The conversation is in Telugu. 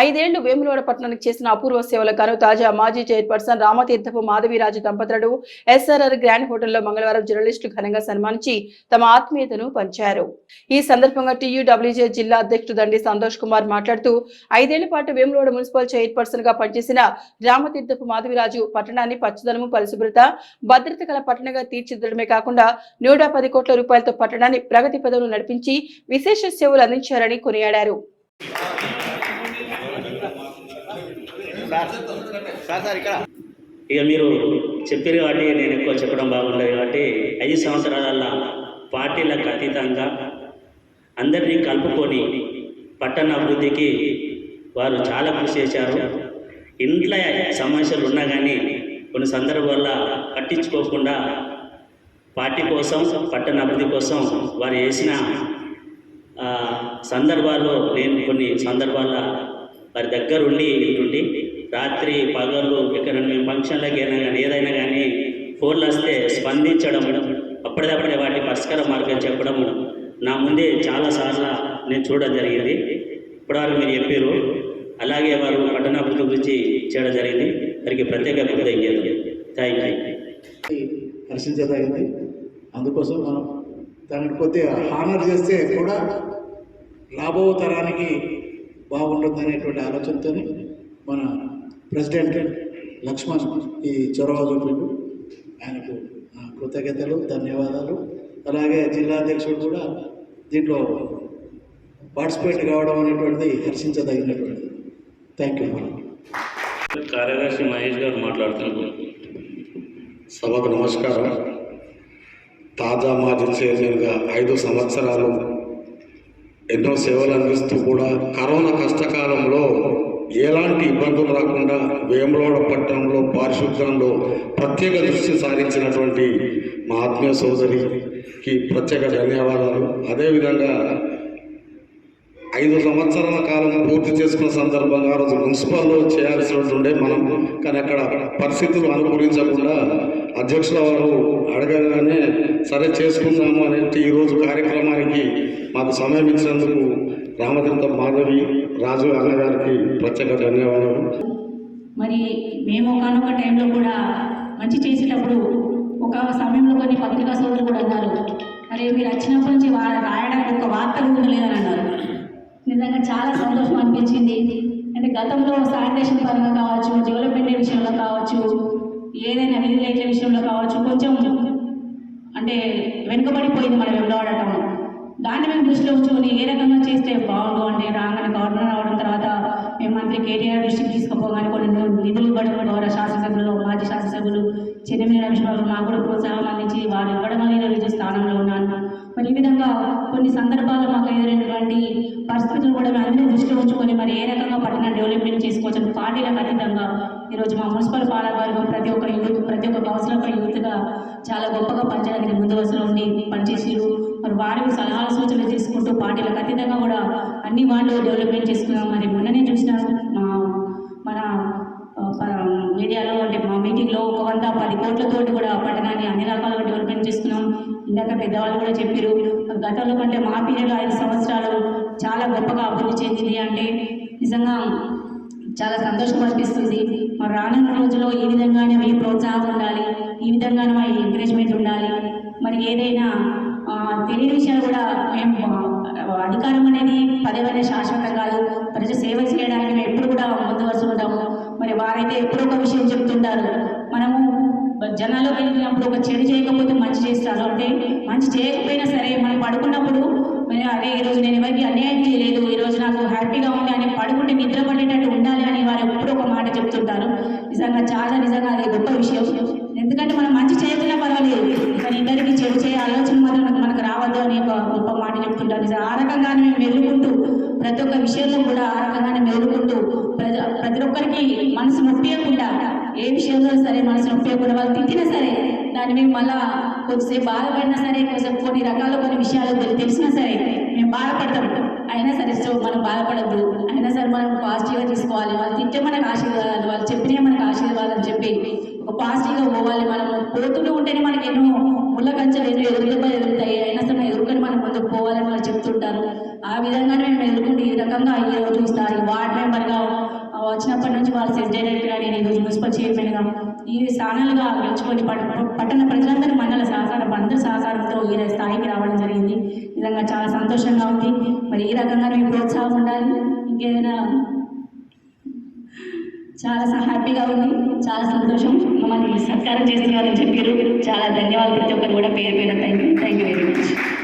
ఐదేళ్ళు వేములవాడ పట్టణానికి చేసిన అపూర్వ సేవలకు తాజా మాజీ చైర్పర్సన్ రామతీర్థపు మాధవిరాజు దంపతులను ఎస్ఆర్ఆర్ గ్రాండ్ హోటల్లో మంగళవారం జర్నలిస్టు ఘనంగా సన్మానించి తమ ఆత్మీయతను పంచారు. ఈ సందర్భంగా టీయూడబ్ల్యూజే జిల్లా అధ్యక్షుడు దండి సంతోష్ కుమార్ మాట్లాడుతూ ఐదేళ్ళ పాటు వేములవాడ మున్సిపల్ చైర్పర్సన్గా పనిచేసిన రామతీర్థపు మాధవిరాజు పట్టణాన్ని పచ్చదనము పరిశుభ్రత భద్రత గల పట్టణంగా తీర్చిదిద్దడమే కాకుండా నూట పది కోట్ల రూపాయలతో పట్టణాన్ని ప్రగతి పదవులు నడిపించి విశేష సేవలు అందించారని కొనియాడారు. సార్ సార్ ఇక్కడ. ఇక మీరు చెప్పారు కాబట్టి నేను ఎక్కువ చెప్పడం బాగుండదు కాబట్టి ఐదు సంవత్సరాల పార్టీలకు అతీతంగా అందరినీ కలుపుకొని పట్టణ అభివృద్ధికి వారు చాలా కృషి చేశారు. ఇంట్లో సమస్యలు ఉన్నా కానీ కొన్ని సందర్భాల్లో పట్టించుకోకుండా పార్టీ కోసం పట్టణ అభివృద్ధి కోసం వారు చేసిన సందర్భాల్లో నేను కొన్ని సందర్భాల్లో వారి దగ్గరుండి ఉండి రాత్రి పగళ్ళు ఇక్కడ మేము ఫంక్షన్లకు అయినా కానీ ఏదైనా కానీ ఫోన్లు వస్తే స్పందించడం అప్పటిదప్పుడే వాటి పరిష్కార మార్గం చెప్పడం నా ముందే చాలాసార్లు నేను చూడడం జరిగింది. ఇప్పటివరకు మీరు చెప్పారు అలాగే వారు పట్టణాభివృద్ధి గురించి చేయడం జరిగింది. వారికి ప్రత్యేక కృతజ్ఞతలు. థ్యాంక్ యూ హర్షించదగింది. అందుకోసం మనం దానికి కొద్దిగా హానర్ చేస్తే కూడా రాబో తరానికి బాగుంటుంది అనేటువంటి ఆలోచనతో ప్రెసిడెంట్ లక్ష్మణ్ ఈ చొరవ చూపిండు. ఆయనకు కృతజ్ఞతలు ధన్యవాదాలు. అలాగే జిల్లా అధ్యక్షుడు కూడా దీంట్లో పార్టిసిపేట్ కావడం అనేటువంటిది హర్షించదగినటువంటిది. థ్యాంక్ యూ కార్యదర్శి మహేష్ గారు మాట్లాడుతున్నారు. సభకు నమస్కారం. తాజా మాజీ చైర్మన్గా ఐదు సంవత్సరాలు ఎన్నో సేవలు అందిస్తూ కూడా కరోనా కష్టకాలంలో ఎలాంటి ఇబ్బందులు రాకుండా వేములవాడ పట్టణంలో పారిశుద్ధ్యంలో ప్రత్యేక దృష్టి సారించినటువంటి మా ఆత్మీయ సోదరికి ప్రత్యేక ధన్యవాదాలు. అదేవిధంగా ఐదు సంవత్సరాల కాలం పూర్తి చేసుకున్న సందర్భంగా ఆ రోజు మున్సిపల్లో చేయాల్సినట్టు ఉండే మనం కానీ అక్కడ పరిస్థితులు అనుకూలించకుండా అధ్యక్షుల వారు అడగగానే సరే చేసుకుందాము అనేటి ఈరోజు కార్యక్రమానికి మాకు సమయం ఇచ్చినందుకు రామతీర్థ మాధవి రాజు అన్నగారికి ప్రత్యేక ధన్యవాదాలు మరి మేము ఒకనొక టైంలో కూడా మంచి చేసేటప్పుడు ఒక సమయంలో కొన్ని పత్రికా సోదరులు కూడా అన్నారు. మరి మీరు వచ్చినప్పటి నుంచి రాయడానికి ఒక వార్త కూడా లేదని అన్నారు నిజంగా చాలా సంతోషం అనిపించింది. అంటే గతంలో శానిటేషన్ పరంగా కావచ్చు డెవలప్మెంట్ విషయంలో కావచ్చు ఏదైనా వీధి విషయంలో కావచ్చు కొంచెం అంటే వెనుకబడిపోయింది మనం వెళ్ళవడటం దాన్ని మేము దృష్టిలో ఉంచుకొని ఏ రకంగా చేస్తే బాగుండు అంటే రాగానే గవర్నర్ రావడం తర్వాత మేము మంత్రి కేటీఆర్ దృష్టికి తీసుకుపోగానే కొన్ని నిధులు ఇవ్వడం ద్వారా శాసనసభ్యులు మాజీ శాసనసభ్యులు చెన్నమీన విశ్వబాబు మాకు కూడా ప్రోత్సాహం అందించి వారు ఇవ్వడం అనేది ఈరోజు స్థానంలో ఉన్నాను మరి ఈ విధంగా కొన్ని సందర్భాల్లో మాకు ఎదురైనటువంటి పరిస్థితులు కూడా మేము అందరినీ దృష్టిలో ఉంచుకొని మరి ఏ రకంగా పట్టణ డెవలప్మెంట్ చేసుకోవచ్చు పార్టీలకు అతీతంగా ఈరోజు మా మున్సిపల్ పాలకవర్గం ప్రతి ఒక్క యూత్ ప్రతి ఒక్క కౌన్సిలర్ యూత్గా చాలా గొప్పగా పనిచేయడానికి ముందు వరుసలో ఉండి పనిచేసిరు వారికి సలహాలు సూచనలు తీసుకుంటూ పార్టీలకు అతీతంగా కూడా అన్ని వాళ్ళు డెవలప్మెంట్ చేసుకున్నాం. మరి మొన్ననే చూసిన మా మన మీడియాలో అంటే మా మీటింగ్లో ఒక వంద పది కోట్లతో కూడా పట్టణాన్ని అన్ని రకాలుగా డెవలప్మెంట్ చేసుకున్నాం. ఇందాక పెద్దవాళ్ళు కూడా చెప్పారు గతంలో కంటే మా పీరియడ్ ఐదు సంవత్సరాలు చాలా గొప్పగా అభివృద్ధి చెందింది అంటే నిజంగా చాలా సంతోషం అనిపిస్తుంది. మరి రానున్న రోజుల్లో ఈ విధంగానే మీ ప్రోత్సాహం ఉండాలి ఈ విధంగానే మా ఎంకరేజ్మెంట్ ఉండాలి. మరి ఏదైనా తెలియజేసిన తెలియని కూడా మేము అధికారం అనేది పదే శాశ్వత కాదు ప్రజ సేవ చేయడానికి మేము ఎప్పుడు కూడా ముందు వరుస ఉంటాము. మరి వారైతే ఎప్పుడో ఒక విషయం చెప్తుంటారు. మనము జనాలు వెళ్ళినప్పుడు ఒక చెడు చేయకపోతే మంచి చేస్తారు. అంటే మంచి చేయకపోయినా సరే మనం పడుకున్నప్పుడు అదే అరే ఈరోజు నేను ఎవరికి అన్యాయం చేయలేదు ఈరోజు నాకు హ్యాపీగా ఉంది అని పడుకుంటే నిద్ర పడేటట్టు ఉండాలి అని వారు ఎప్పుడూ ఒక మాట చెప్తుంటారు. నిజంగా చాలా నిజంగా అది గొప్ప విషయం. ఎందుకంటే మనం మంచి చేయకపోయినా పర్వాలేదు. కానీ ఇద్దరికి చెడు చేయ ఆలోచన మాత్రం మనకు- రావద్దు అని ఒక గొప్ప మాట చెప్తుంటారు. నిజం. ఆ రకంగానే మేము మెరుగుకుంటూ ప్రతి ఒక్క విషయంలో కూడా ఆ రకంగానే మెరుగుకుంటూ ప్రజ ప్రతి ఒక్కరికి మనసు నొప్పియకుండా ఏ విషయంలో సరే మనసు నొప్పియకుండా వాళ్ళు తిట్టినా సరే దాని మేము మళ్ళా కొద్దిసేపు బాధపడినా సరే కొంచెం కొన్ని రకాల కొన్ని విషయాలు తెలిసినా సరే మేము బాధపడతాం. అయినా సరే సో మనం బాధపడద్దు. అయినా సరే మనం పాజిటివ్గా తీసుకోవాలి. వాళ్ళు తింటే మనకు ఆశీర్వాదాలు వాళ్ళు చెప్పినే మనకు ఆశీర్వాదాలు అని చెప్పి ఒక పాజిటివ్గా పోవాలి. మనం పోతూనే ఉంటేనే మనకి ఎన్నో ముళ్ళ కంచెలు ఎన్నో ఎదురు ఎదురుతాయి. అయినా సరే మనం ఎదుర్కొని మనం ముందుకు పోవాలని వాళ్ళు చెప్తుంటారు. ఆ విధంగానే మేము ఎదుర్కొంటే ఈ రకంగా ఈ రోజు స్థాయి వార్డ్ మెంబర్గా వచ్చినప్పటి నుంచి వాళ్ళు సెట్ డైరెక్టర్గా నేను ఈరోజు మున్సిపల్ చైర్మన్గా ఈ స్థానాలుగా గెలుచుకొని పట్టణ ప్రజలందరూ మండల సహకారం అందరి సహకారంతో ఈ స్థాయికి రావడం జరిగింది. నిజంగా చాలా సంతోషంగా ఉంది. మరి ఈ రకంగా మేము ప్రోత్సాహం ఉండాలి. ఇంకేదైనా చాలా హ్యాపీగా ఉంది. చాలా సంతోషం. మమ్మల్ని సత్కారం చేస్తున్నారని చెప్పారు. చాలా ధన్యవాదాలు. ప్రతి ఒక్కరు కూడా పేరు పేరు thank you thank you very much.